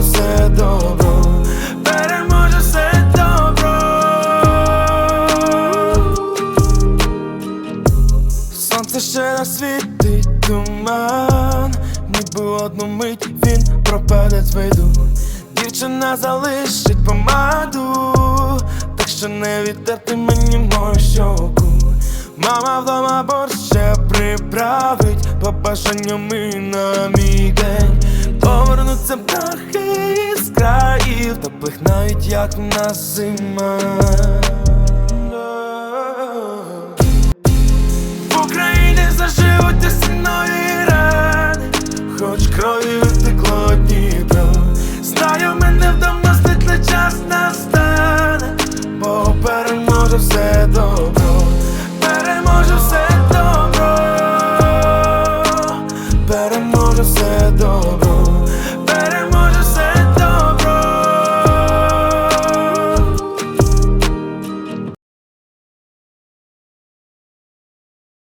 переможе все добро, переможе все добро. Сонце ще не світить туман, ніби одну мить він пропаде з. Дівчина залишить помаду, так що не відтерти мені мою щоку. Мама вдома борщ ще приправить по бажанням і на мій слів та пихнають, як на зима. В Україні заживуть осіннові рани, хоч крові втекло Дніпро Знаю, мене вдома світлий час настане, бо переможе все добро, переможе все добро, переможе все добро.